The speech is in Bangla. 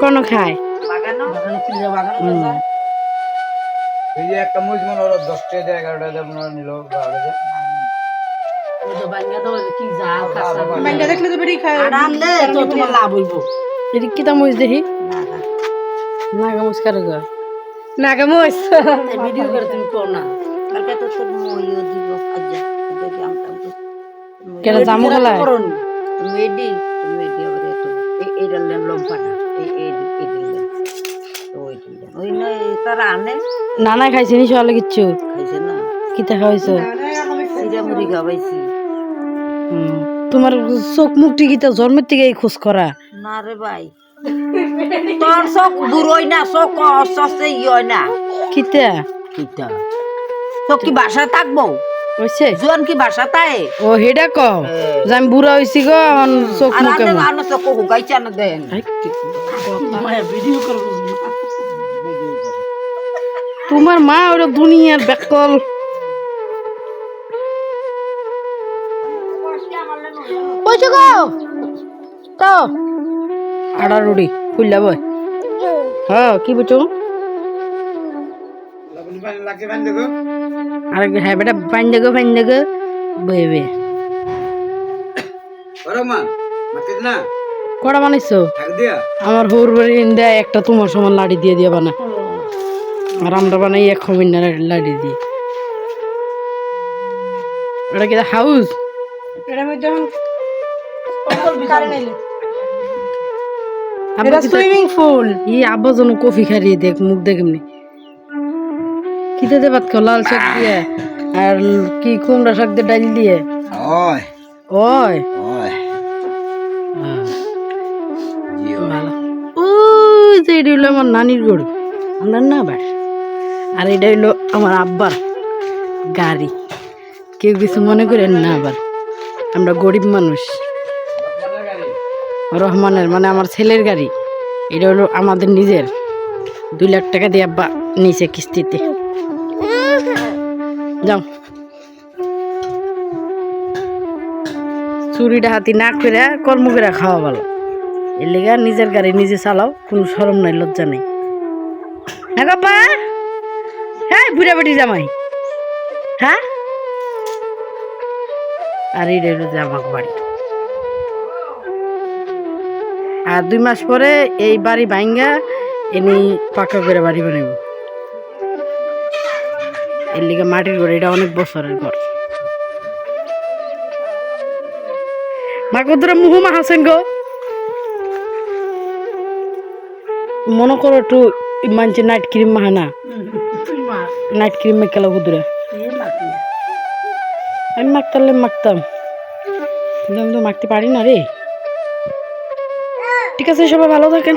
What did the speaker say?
কোনো খায়। এই যে একটা মুজ মনে হলো দশটা দিয়ে এগারোটা দিয়ে মনে হয় নিল ভিডিও করে তুমি কও না। কালকে তো সব মইও দিব, আজ্জা, দেখি আমটা আমটা। কেন জামু খেলায়? তুমি এডি, তুমি এডি আবার এত। এই- এইটার লেন লম্বা না। এই- নয়, তারা আনে, নানা খাইছে নি সকালে কিচ্ছু। খাইছে না। কিতা খাওয়াইছো চিড়া মুড়ি খাওয়াইছি। তোমার চোখ মুখটি কিতা জন্মের থেকে খোঁজ করা। না রে ভাই। তোর চোখ বুড়োই না চোখ অস্তে ই না। কিতা? কিটা চোখ কি বাসা থাকব? হইছে? জোয়ান কি বাসা তাই ও হেডা ক? যে আমি বুড়া হইছি গো এখন চোখ আর আনে চোখ হুকাইছে না দেন। ভিডিও করব তোমার মা ওটা দুনিয়ার বেকল। কইছো গো। তো। আড়া রুড়ি খুললা বই হ্যাঁ কি বুঝছ আর হ্যাঁ বেটা কড়া বানাইছো? আমার হৌর বাড়ি ইন্দা একটা তোমার সমান লাড়ি দিয়ে দিয়ে বানা আর আমরা বানাই এক খমিনা লাড়ি দিয়ে। ওটা কি হাউস? Swimming pool. ই কফি খারিয়ে দেখ মুখ ভাত খাও লাল শাক দিয়ে আর কি কুমড়া শাক দিয়ে ডাল দিয়ে? ওই। ওই। ওই। ভালো। ওই যে এটা হলো আমার নানির গরু। আমরা না বাস আর এটা হলো আমার আব্বার গাড়ি। কেউ কিছু মনে করেন না আবার। আমরা গরিব মানুষ। রহমানের মানে আমার ছেলের গাড়ি। এটা হলো আমাদের নিজের। দুই লাখ টাকা দিয়ে আব্বা নিচে কিস্তিতে। যাও। চুরিটা হাতি না করে কর্ম করে খাওয়া ভালো। এর লেগে নিজের গাড়ি নিজে চালাও, কোনো সরম নাই, লজ্জা নেই। হ্যাঁ বাবা হ্যাঁ বুড়া বেটি জামাই। হ্যাঁ? আর এই রইল যে আমার বাড়ি। আর দুই মাস পরে এই বাড়ি ভাঙ্গা এনি পাকা করে বাড়ি বানাইব। এর লিগে মাটির ঘর, এটা অনেক বছরের ঘর। মা কতটা মুহুমা হাসেন গো। মনে করো একটু মানছে নাইট ক্রিম মাহানা নাইট ক্রিম মেকালা দূরে আমি মাখতালে মাখতাম। আমি তো মাখতে পারি না রে। ঠিক আছে, সবাই ভালো থাকেন।